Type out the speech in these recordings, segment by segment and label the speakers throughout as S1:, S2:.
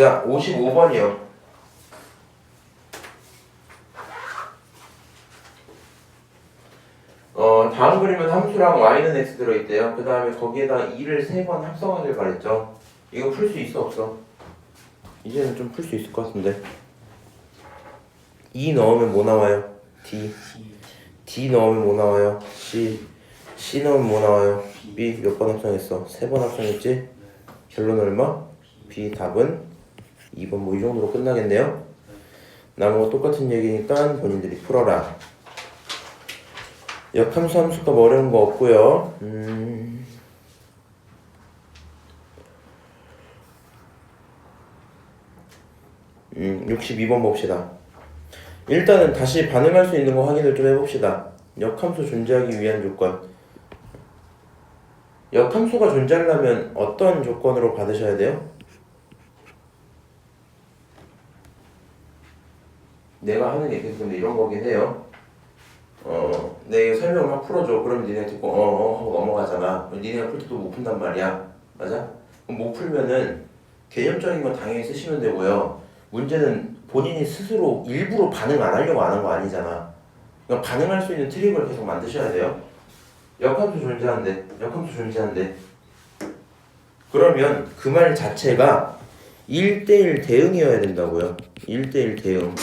S1: 자, 55번이요. 어, 다음 그림은 함수랑 y는 x 들어있대요. 그 다음에 거기에다 2를 세번 합성하길 바랬죠. 이거 풀 수 있어 없어? 이제는 좀 풀 수 있을 것 같은데. 2 넣으면 뭐 나와요? D. D 넣으면 뭐 나와요? C. C 넣으면 뭐 나와요? B 몇 번 합성했어? 세 번 합성했지? 결론 얼마? B 답은 2번 뭐 이 정도로 끝나겠네요. 나머지 똑같은 얘기니까 본인들이 풀어라. 역함수 함수값 어려운 거 없고요. 음. 음, 62번 봅시다. 일단은 다시 반응할 수 있는 거 확인을 좀 해봅시다. 역함수 존재하기 위한 조건. 역함수가 존재하려면 어떤 조건으로 받으셔야 돼요? 내가 하는 게 계속 근데 이런 거긴 해요. 어, 내 설명을 막 풀어줘. 그러면 니네 듣고 어, 어 하고 넘어가잖아. 니네가 풀 때도 못 푼단 말이야. 맞아? 그럼 못 풀면은 개념적인 건 당연히 쓰시면 되고요. 문제는 본인이 스스로 일부러 반응 안 하려고 안한거 아니잖아. 그러니까 반응할 수 있는 트릭을 계속 만드셔야 돼요. 역함수 존재한대. 역함수 존재한대. 그러면 그 말 자체가 1대1 대응이어야 된다고요. 1대1 대응.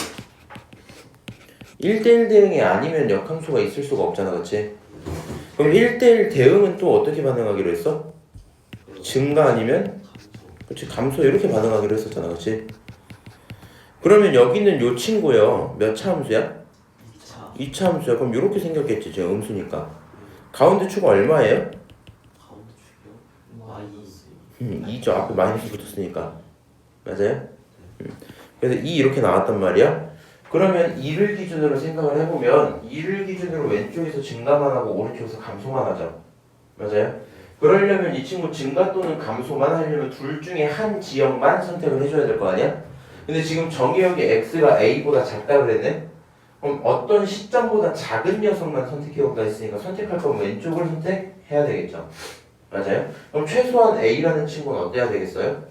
S1: 1대1 대응이 아니면 역함수가 있을 수가 없잖아, 그치? 그럼 1대1 대응은 또 어떻게 반응하기로 했어? 증가 아니면? 그치, 감소 이렇게 반응하기로 했었잖아, 그치? 그러면 여기는 요 친구요. 몇 차 함수야?
S2: 2차
S1: 2차 함수야. 그럼 이렇게 생겼겠지, 지금 음수니까. 가운데 추가 얼마예요?
S2: 가운데 축이요? Y
S1: 음, 2죠. 앞에 마이너스 붙었으니까. 맞아요? 음. 그래서 2 이렇게 나왔단 말이야. 그러면 2를 기준으로 생각을 해보면 2를 기준으로 왼쪽에서 증가만 하고 오른쪽에서 감소만 하죠. 맞아요? 그러려면 이 친구 증가 또는 감소만 하려면 둘 중에 한 지역만 선택을 해줘야 될 거 아니야? 근데 지금 정의역이 x가 a보다 작다 그랬네? 그럼 어떤 시점보다 작은 녀석만 선택해볼까 했으니까 선택할 거면 왼쪽을 선택해야 되겠죠. 맞아요? 그럼 최소한 a라는 친구는 어때야 되겠어요?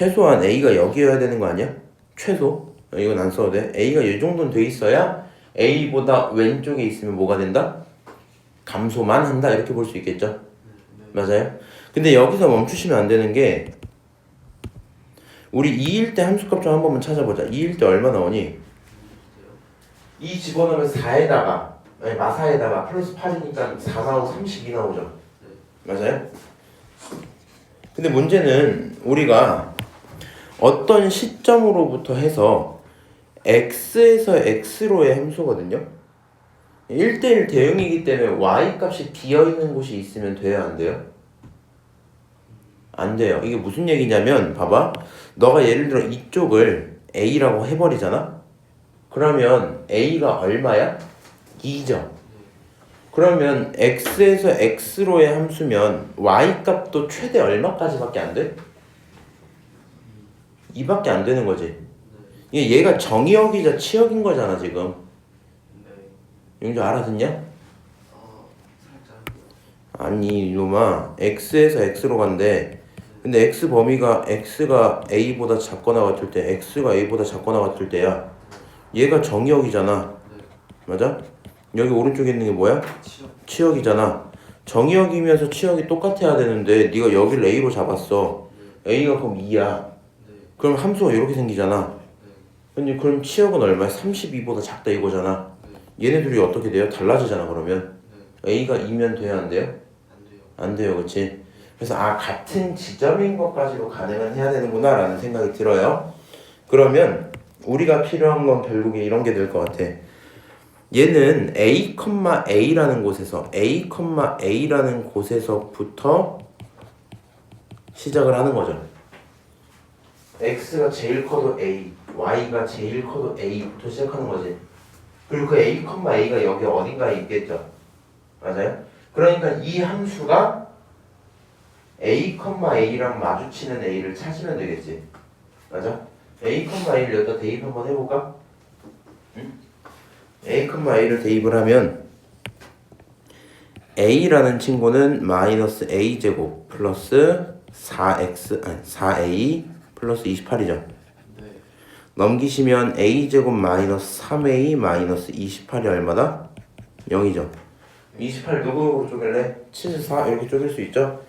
S1: 최소한 a가 여기여야 되는 거 아니야? 최소? 어, 이건 안 써도 돼. a가 이 정도는 돼 있어야 a보다 왼쪽에 있으면 뭐가 된다? 감소만 한다 이렇게 볼 수 있겠죠? 맞아요? 근데 여기서 멈추시면 안 되는 게 우리 2일 때 함수값 좀 한 번만 찾아보자. 2일 때 얼마 나오니? 2 집어넣으면 4에다가 아니 마사에다가 플러스 8이니까 4 나오고 32 나오죠. 맞아요? 근데 문제는 우리가 어떤 시점으로부터 해서 x에서 x로의 함수거든요. 1대1 대응이기 때문에 y 값이 비어있는 곳이 있으면 돼요 안 돼요? 안 돼요. 이게 무슨 얘기냐면 봐봐. 너가 예를 들어 이쪽을 a라고 해버리잖아? 그러면 a가 얼마야? 2죠. 그러면 x에서 x로의 함수면 y 값도 최대 얼마까지밖에 안 돼? 2밖에 안 되는 거지. 이게 얘가 정의역이자 치역인 거잖아 지금.
S2: 네
S1: 용주 알아듣냐?
S2: 어, 살짝
S1: 아니 이놈아 x에서 x로 간대. 근데 x 범위가 x가 a보다 작거나 같을 때 x가 a보다 작거나 같을 때야. 얘가 정의역이잖아.
S2: 네
S1: 맞아? 여기 오른쪽에 있는 게 뭐야?
S2: 치역
S1: 치역 이잖아. 정의역이면서 치역이 똑같아야 되는데 네가 여기를 a로 잡았어. a가 그럼 2야.
S2: 네
S1: 그럼 함수가 이렇게 생기잖아.
S2: 네
S1: 근데 그럼 치역은 얼마야? 32보다 작다 이거잖아. 얘네들이 어떻게 돼요? 달라지잖아 그러면. a가 2면 돼요 안 돼요?
S2: 안 돼요
S1: 그치? 그래서 아 같은 지점인 것까지도 가능은 해야 되는구나 라는 생각이 들어요. 그러면 우리가 필요한 건 결국에 이런 게 될 것 같아. 얘는 a, a라는 곳에서 a, a라는 곳에서부터 시작을 하는 거죠. X가 제일 커도 a, y가 제일 커도 a부터 시작하는 거지. 그리고 그 a, a가 여기 어딘가에 있겠죠. 맞아요? 그러니까 이 함수가 a, a랑 마주치는 a를 찾으면 되겠지. 맞아? a, a를 여기다 대입 한번 해볼까? 응? a, a를 대입을 하면 a라는 친구는 마이너스 a 제곱 플러스 4x 아니 4a 플러스 28이죠.
S2: 네.
S1: 넘기시면 a 제곱 마이너스 3a 마이너스 28이 얼마다? 0이죠. 28 누구로 쪼갤래? 7, 4 이렇게 쪼갤 수 있죠?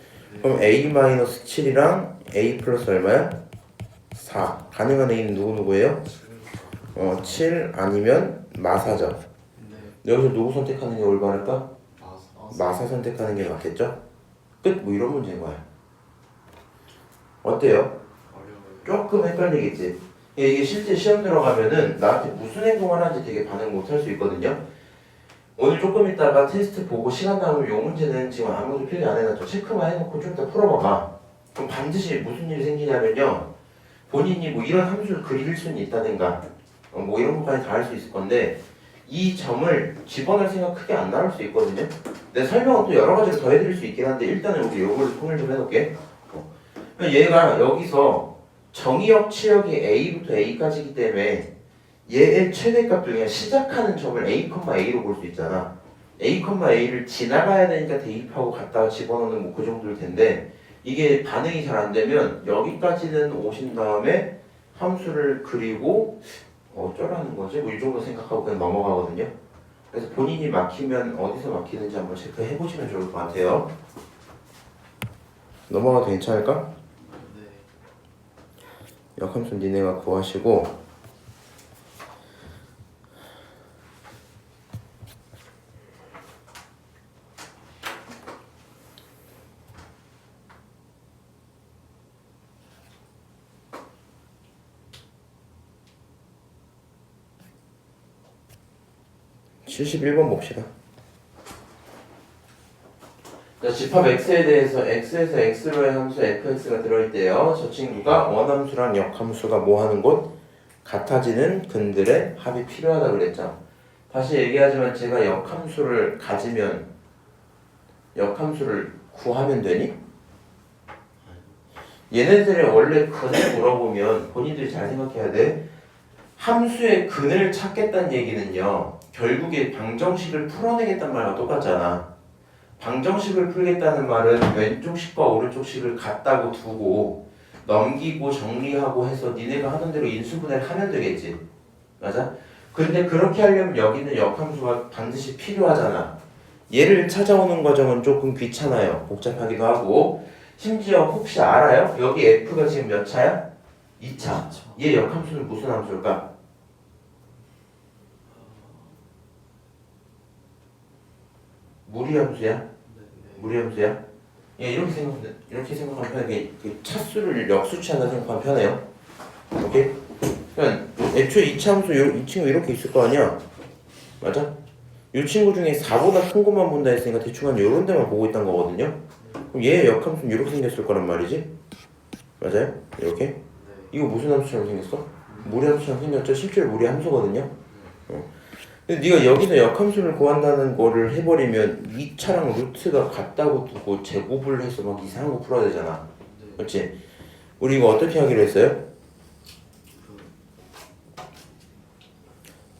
S1: 그럼 a 마이너스 7이랑 a 플러스 얼마야? 4 가능한 a는 누구 누구예요? 어, 7 아니면 마사죠.
S2: 네.
S1: 여기서 누구 선택하는 게 올바를까?
S2: 마사
S1: 선택하는 게 맞겠죠? 끝! 뭐 이런 문제인 거야.
S2: 어때요?
S1: 조금 헷갈리겠지? 예, 이게 실제 시험 들어가면은 나한테 무슨 행동을 하는지 되게 반응 못 할 수 있거든요? 오늘 조금 있다가 테스트 보고 시간 남으면 요 문제는 지금 아무도 필기 안 해놨죠? 체크만 해놓고 좀 이따 풀어봐봐. 그럼 반드시 무슨 일이 생기냐면요. 본인이 뭐 이런 함수를 그릴 수는 있다든가, 어, 뭐 이런 것까지 다 할 수 있을 건데, 이 점을 집어넣을 생각 크게 안 나올 수 있거든요? 내 설명은 또 여러 가지로 더 해드릴 수 있긴 한데, 일단은 우리 요걸 통일 좀 해놓을게. 어. 얘가 여기서 정의역 치역이 A부터 A까지기 때문에 얘의 최대값들 그냥 시작하는 점을 A, A로 볼 수 있잖아. A, A를 지나가야 되니까 대입하고 갔다가 집어넣는 뭐 그 정도일 텐데 이게 반응이 잘 안 되면 여기까지는 오신 다음에 함수를 그리고 어쩌라는 거지? 뭐 이 정도 생각하고 그냥 넘어가거든요. 그래서 본인이 막히면 어디서 막히는지 한번 체크해 보시면 좋을 것 같아요. 넘어가도 괜찮을까?
S2: 네.
S1: 역함수 니네가 구하시고 (71번) 봅시다 자, 집합 x에 대해서 x에서 x로의 함수 fx가 들어있대요. 저 친구가 원함수랑 역함수가 뭐 하는 곳? 같아지는 근들의 합이 필요하다 그랬죠. 다시 얘기하지만 제가 역함수를 가지면 역함수를 구하면 되니? 얘네들의 원래 근을 물어보면 본인들이 잘 생각해야 돼. 함수의 근을 찾겠다는 얘기는요. 결국에 방정식을 풀어내겠다는 말과 똑같잖아. 방정식을 풀겠다는 말은 왼쪽 식과 오른쪽 식을 같다고 두고 넘기고 정리하고 해서 니네가 하던 대로 인수분해를 하면 되겠지. 맞아? 근데 그렇게 하려면 여기는 역함수가 반드시 필요하잖아. 얘를 찾아오는 과정은 조금 귀찮아요. 복잡하기도 하고. 심지어 혹시 알아요? 여기 F가 지금 몇 차야? 2차. 얘 역함수는 무슨 함수일까? 무리함수야?
S2: 네. 네.
S1: 무리함수야? 예, 이렇게 생각 이렇게 생각하면 편하게 그 차수를 역수치한다 생각하면 편해요. 오케이? 그러니까 애초에 이 차함수 요- 이 친구 이렇게 있을 거 아니야? 맞아? 이 친구 중에 4보다 큰 것만 본다 했으니까 대충 한 요런 데만 보고 있던 거거든요. 그럼 얘의 역함수는 이렇게 생겼을 거란 말이지? 맞아요? 이렇게?
S2: 네.
S1: 이거 무슨 함수처럼 생겼어? 무리함수처럼 생겼죠? 실제로 무리함수거든요. 어. 근데 네가 여기서 역함수를 구한다는 거를 해버리면 이 차랑 루트가 같다고 두고 제곱을 해서 막 이상한 거 풀어야 되잖아.
S2: 네.
S1: 그렇지? 우리 이거 어떻게 하기로 했어요?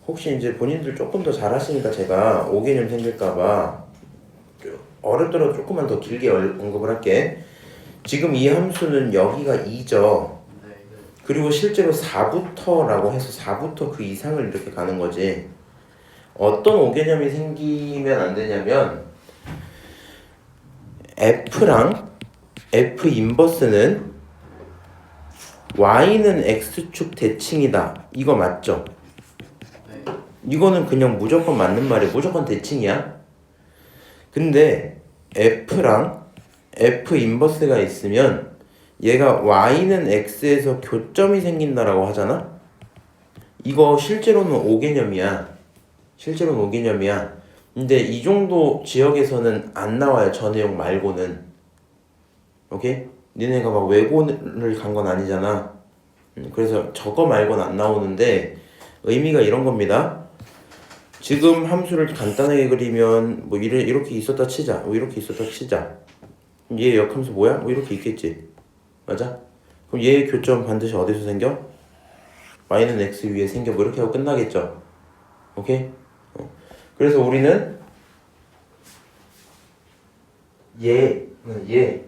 S1: 혹시 이제 본인들 조금 더 잘하시니까 제가 오개념 생길까봐 어렵더라도 조금만 더 길게 얼- 언급을 할게. 지금 이 함수는 여기가 2죠.
S2: 네. 네.
S1: 그리고 실제로 4부터라고 해서 4부터 그 이상을 이렇게 가는 거지. 어떤 오개념이 생기면 안 되냐면 F랑 F 인버스는 Y는 X축 대칭이다. 이거 맞죠?
S2: 네.
S1: 이거는 그냥 무조건 맞는 말이야. 무조건 대칭이야. 근데 F랑 F 인버스가 있으면 얘가 Y는 X에서 교점이 생긴다라고 하잖아? 이거 실제로는 5개념이야. 실제로는 5개념이야. 근데 이 정도 지역에서는 안 나와요. 저 내용 말고는. 오케이? 니네가 막 외고를 간 건 아니잖아. 음, 그래서 저거 말고는 안 나오는데 의미가 이런 겁니다. 지금 함수를 간단하게 그리면 뭐 이래, 이렇게 있었다 치자. 뭐 이렇게 있었다 치자. 얘 역함수 뭐야? 뭐 이렇게 있겠지. 맞아? 그럼 얘의 교점 반드시 어디서 생겨? y는 x 위에 생겨. 뭐 이렇게 하고 끝나겠죠. 오케이? 어. 그래서 우리는 얘, 얘,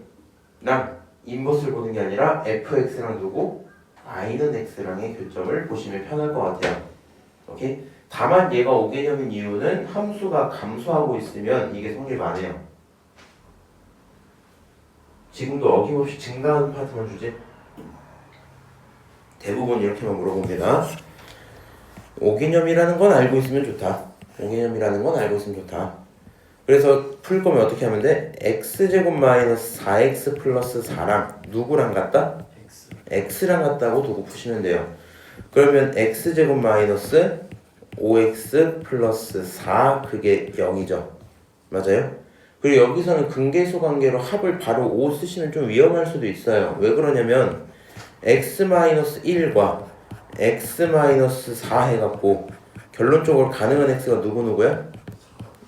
S1: 랑 인버스를 보는 게 아니라 fx랑 두고 y는 x랑의 교점을 보시면 편할 것 같아요. 오케이? 다만 얘가 5개념인 이유는 함수가 감소하고 있으면 이게 성립 안 해요. 지금도 어김없이 증가하는 파트만 주지. 대부분 이렇게만 물어봅니다. 5개념이라는 건 알고 있으면 좋다. 5개념이라는 건 알고 있으면 좋다. 그래서 풀 거면 어떻게 하면 돼? x제곱 마이너스 4x 플러스 4랑 누구랑 같다?
S2: X
S1: x랑 같다고 두고 푸시면 돼요. 그러면 x제곱 마이너스 5x 플러스 4 그게 0이죠. 맞아요? 그리고 여기서는 근계수 관계로 합을 바로 5 쓰시면 좀 위험할 수도 있어요. 왜 그러냐면 x 마이너스 1과 x 마이너스 4 해갖고 결론적으로 가능한 x가 누구 누구야?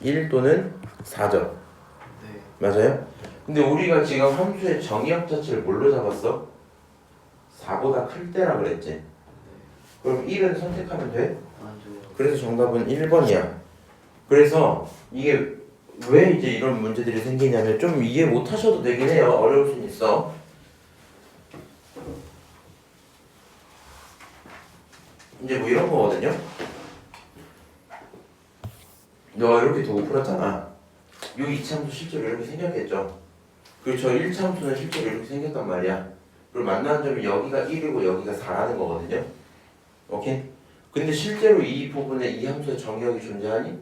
S1: 1 또는 4죠.
S2: 네
S1: 맞아요? 근데 우리가 지금 함수의 정의역 자체를 뭘로 잡았어? 4보다 클 때라 그랬지?
S2: 네.
S1: 그럼 1은 선택하면 돼?
S2: 안 좋아요
S1: 그래서 정답은 1번이야. 그래서 이게 왜 이제 이런 문제들이 생기냐면 좀 이해 못 하셔도 되긴 해요. 어려울 순 있어. 이제 뭐 이런 거거든요. 너 이렇게 두고 풀었잖아. 요 이차함수 실제로 이렇게 생겼겠죠. 그리고 저 1차함수는 실제로 이렇게 생겼단 말이야. 그리고 만나는 점이 여기가 1이고 여기가 4라는 거거든요. 오케이? 근데 실제로 이 부분에 이 함수의 정의역이 존재하니?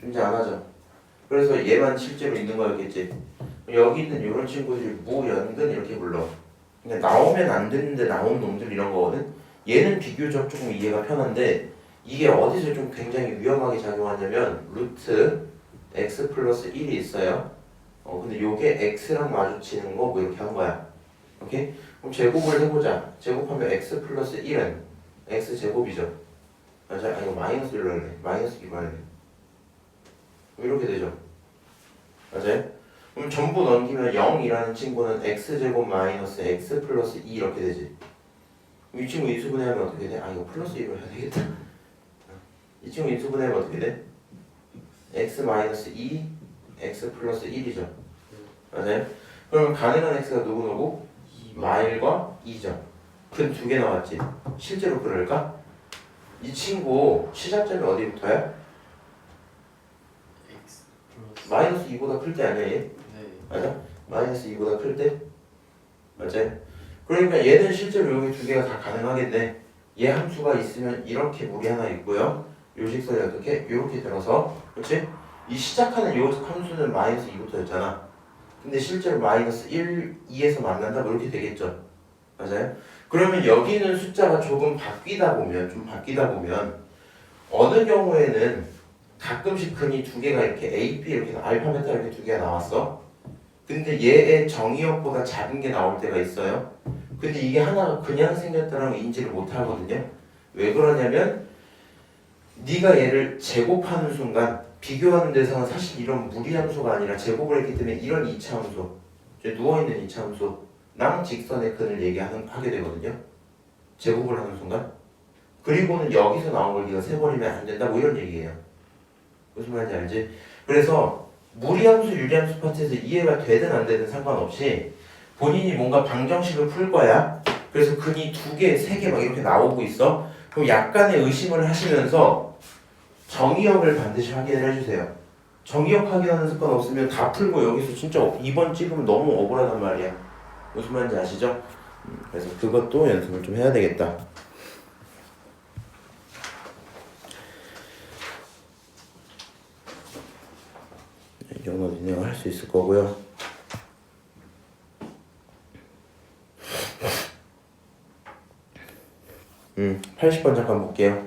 S1: 존재 안 하죠. 그래서 얘만 실제로 있는 거였겠지. 여기 있는 이런 친구들이 무연근 이렇게 불러. 근데 나오면 안 되는데 나온 놈들 이런 거거든. 얘는 비교적 조금 이해가 편한데 이게 어디서 좀 굉장히 위험하게 작용하냐면 루트 x 플러스 1이 있어요. 어 근데 요게 x랑 마주치는 거 뭐 이렇게 한 거야. 오케이? 그럼 제곱을 해보자. 제곱하면 x 플러스 1은 x 제곱이죠. 맞아? 아니 이거 마이너스를 할래. 마이너스 기반할래. 이렇게 되죠. 맞아요? 그럼 전부 넘기면 0이라는 친구는 x제곱 마이너스 x 플러스 2 이렇게 되지. 이 친구 인수분해하면 어떻게 돼? 아 이거 플러스 1로 해야 되겠다. 이 친구 인수분해 하면 어떻게 돼? x 마이너스 2 x 플러스 1이죠. 맞아요? 그러면 가능한 x가 누구 누구? 마일과 2죠. 근 두 개 나왔지. 실제로 그럴까? 이 친구 시작점이 어디부터야?
S2: X 플러스
S1: 마이너스 2보다 클 때 아니야 얘?
S2: 네
S1: 맞아? 마이너스 2보다 클 때? 맞아요? 그러니까 얘는 실제로 여기 두 개가 다 가능하겠네. 얘 함수가 있으면 이렇게 물이 하나 있고요. 요 식선이 어떻게? 이렇게 들어서 그렇지? 이 시작하는 요 함수는 마이너스 2부터였잖아. 근데 실제로 마이너스 1, 2에서 만난다 뭐 이렇게 되겠죠. 맞아요? 그러면 여기 있는 숫자가 조금 바뀌다 보면 좀 바뀌다 보면 어느 경우에는 가끔씩 근이 두 개가 이렇게 A, B 이렇게 알파, 베타 이렇게 두 개가 나왔어. 근데 얘의 정의역보다 작은 게 나올 때가 있어요. 근데 이게 하나가 그냥 생겼다는 걸 인지를 못 하거든요. 왜 그러냐면 네가 얘를 제곱하는 순간 비교하는 대상은 사실 이런 무리함수가 아니라 제곱을 했기 때문에 이런 이차함수, 누워있는 이차함수랑 직선의 근을 얘기하는 하게 되거든요. 제곱을 하는 순간. 그리고는 여기서 나온 걸 네가 세버리면 안 된다 뭐 이런 얘기예요. 무슨 말인지 알지? 그래서 무리함수, 유리함수 파트에서 이해가 되든 안 되든 상관없이 본인이 뭔가 방정식을 풀 거야. 그래서 근이 두 개, 세 개 막 이렇게 나오고 있어. 그럼 약간의 의심을 하시면서 정의역을 반드시 확인을 해주세요. 정의역 확인하는 습관 없으면 다 풀고 여기서 진짜 2번 찍으면 너무 억울하단 말이야. 무슨 말인지 아시죠? 음, 그래서 그것도 연습을 좀 해야 되겠다. 이 정도 진행을 할 수 있을 거고요. 음, 80번 잠깐 볼게요.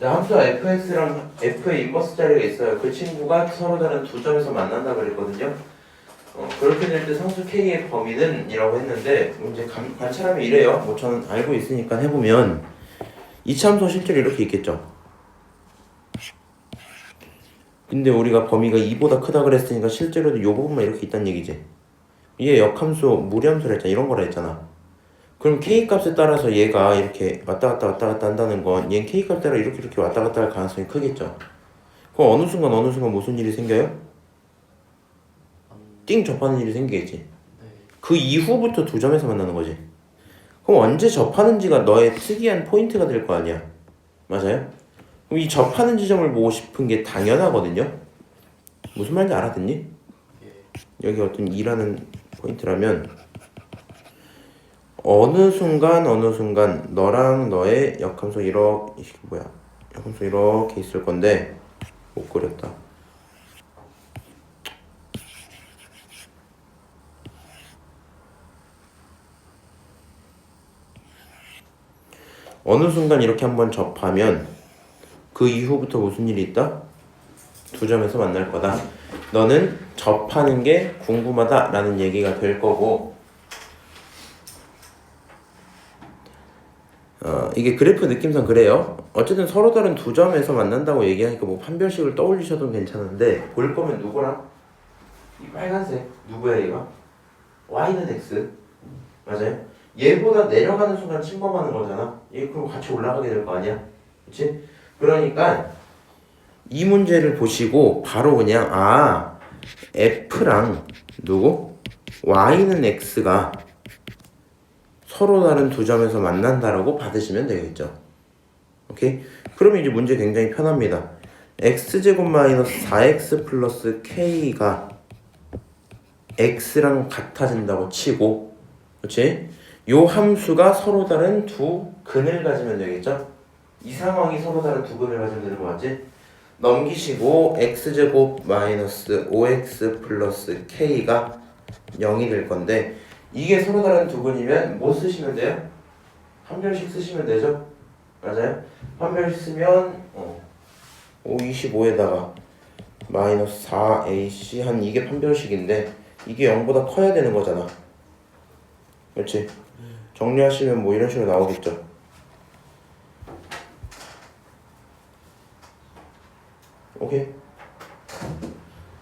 S1: 자, 함수 fx랑 f의 인버스 자리가 있어요. 그 친구가 서로 다른 두 점에서 만난다 그랬거든요. 어, 그렇게 될 때 상수 k의 범위는 이라고 했는데 이제 감, 관찰하면 이래요. 뭐 저는 알고 있으니까 해보면 이참수 실제로 이렇게 있겠죠. 근데 우리가 범위가 2보다 크다 그랬으니까 실제로도 이 부분만 이렇게 있다는 얘기지. 얘 역함수, 무리함수라 했잖아. 이런 거라 했잖아. 그럼 k 값에 따라서 얘가 이렇게 왔다 갔다 왔다 갔다 한다는 건 얘는 k 값 따라 이렇게 이렇게 왔다 갔다 할 가능성이 크겠죠. 그럼 어느 순간 어느 순간 무슨 일이 생겨요? 안띵 접하는 일이 생기겠지.
S2: 네.
S1: 그 이후부터 두 점에서 만나는 거지. 그럼 언제 접하는지가 너의 특이한 포인트가 될 거 아니야. 맞아요? 그럼 이 접하는 지점을 보고 싶은 게 당연하거든요. 무슨 말인지 알아듣니?
S2: 예.
S1: 여기 어떤 이라는 포인트라면 어느 순간 어느 순간 너랑 너의 역함수 이렇게 뭐야 역함수 이렇게 있을 건데 못 그렸다. 어느 순간 이렇게 한번 접하면 그 이후부터 무슨 일이 있다? 두 점에서 만날 거다. 너는 접하는 게 궁금하다라는 얘기가 될 거고 어, 이게 그래프 느낌상 그래요. 어쨌든 서로 다른 두 점에서 만난다고 얘기하니까 뭐 판별식을 떠올리셔도 괜찮은데 볼 거면 누구랑? 이 빨간색 누구야 얘가? y는 x 맞아요? 얘보다 내려가는 순간 침범하는 거잖아. 얘 그럼 같이 올라가게 될 거 아니야? 그렇지? 그러니까 이 문제를 보시고 바로 그냥 아 f랑 누구 y는 x가 서로 다른 두 점에서 만난다라고 받으시면 되겠죠. 오케이? 그러면 이제 문제 굉장히 편합니다. x제곱 마이너스 4x 플러스 k가 x랑 같아진다고 치고 그렇지? 요 함수가 서로 다른 두 근을 가지면 되겠죠? 이 상황이 서로 다른 두 근을 가지면 되는 거 맞지? 넘기시고 x제곱 마이너스 5x 플러스 k가 0이 될 건데 이게 서로 다른 두 근이면 뭐 쓰시면 돼요? 한 별씩 쓰시면 되죠? 맞아요? 한 별씩 쓰면 어, 5, 25에다가 마이너스 4ac 한 이게 판별식인데 이게 0보다 커야 되는 거잖아 그렇지? 정리하시면 뭐 이런 식으로 나오겠죠 오케이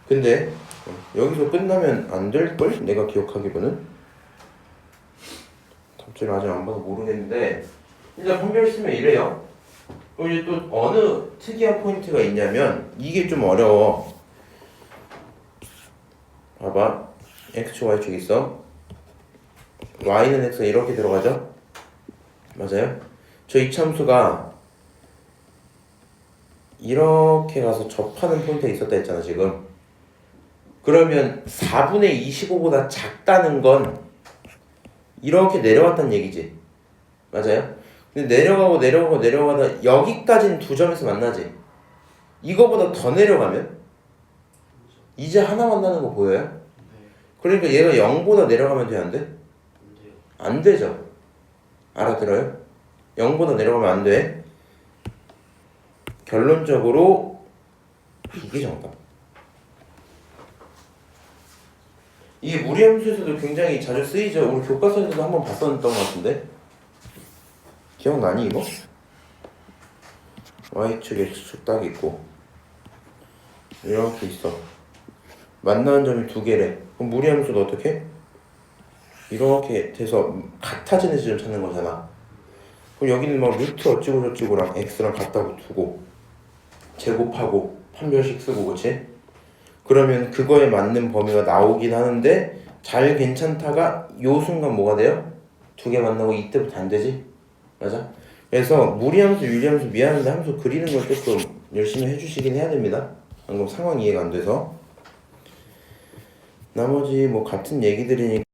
S1: 근데 여기서 끝나면 안 될걸? 내가 기억하기로는 답지를 아직 안 봐서 모르겠는데 일단 판별 쓰면 이래요. 그럼 이제 또 어느 특이한 포인트가 있냐면 이게 좀 어려워. 봐봐. X, y 축 있어. Y는 x 이렇게 들어가죠? 맞아요? 저 이 참수가 이렇게 가서 접하는 포인트가 있었다 했잖아 지금. 그러면 4분의 25보다 작다는 건 이렇게 내려왔다는 얘기지 맞아요? 근데 내려가고 내려가고 내려가다 여기까지는 두 점에서 만나지 이거보다 더 내려가면 이제 하나 만나는 거 보여요?
S2: 네.
S1: 그러니까 얘가 0보다 내려가면 돼 안 돼? 안 되죠. 알아들어요? 0보다 내려가면 안 돼. 결론적으로 이게 정답. 이게 무리함수에서도 굉장히 자주 쓰이죠. 우리 교과서에서도 한번 봤었던 것 같은데. 기억나니 이거? y축, x축 딱 있고 이렇게 있어. 만나는 점이 두 개래. 그럼 무리함수도 어떻게? 이렇게 돼서 같아지는 지점 찾는 거잖아. 그럼 여기는 막 루트 어찌고 저찌고랑 x랑 같다고 두고 제곱하고 판별식 쓰고 그치? 그러면 그거에 맞는 범위가 나오긴 하는데 잘 괜찮다가 요 순간 뭐가 돼요? 두 개 만나고 이때부터 안 되지? 맞아? 그래서 무리함수, 유리함수, 미하는데 함수 그리는 걸 조금 열심히 해주시긴 해야 됩니다. 방금 상황 이해가 안 돼서 나머지 뭐 같은 얘기들이니까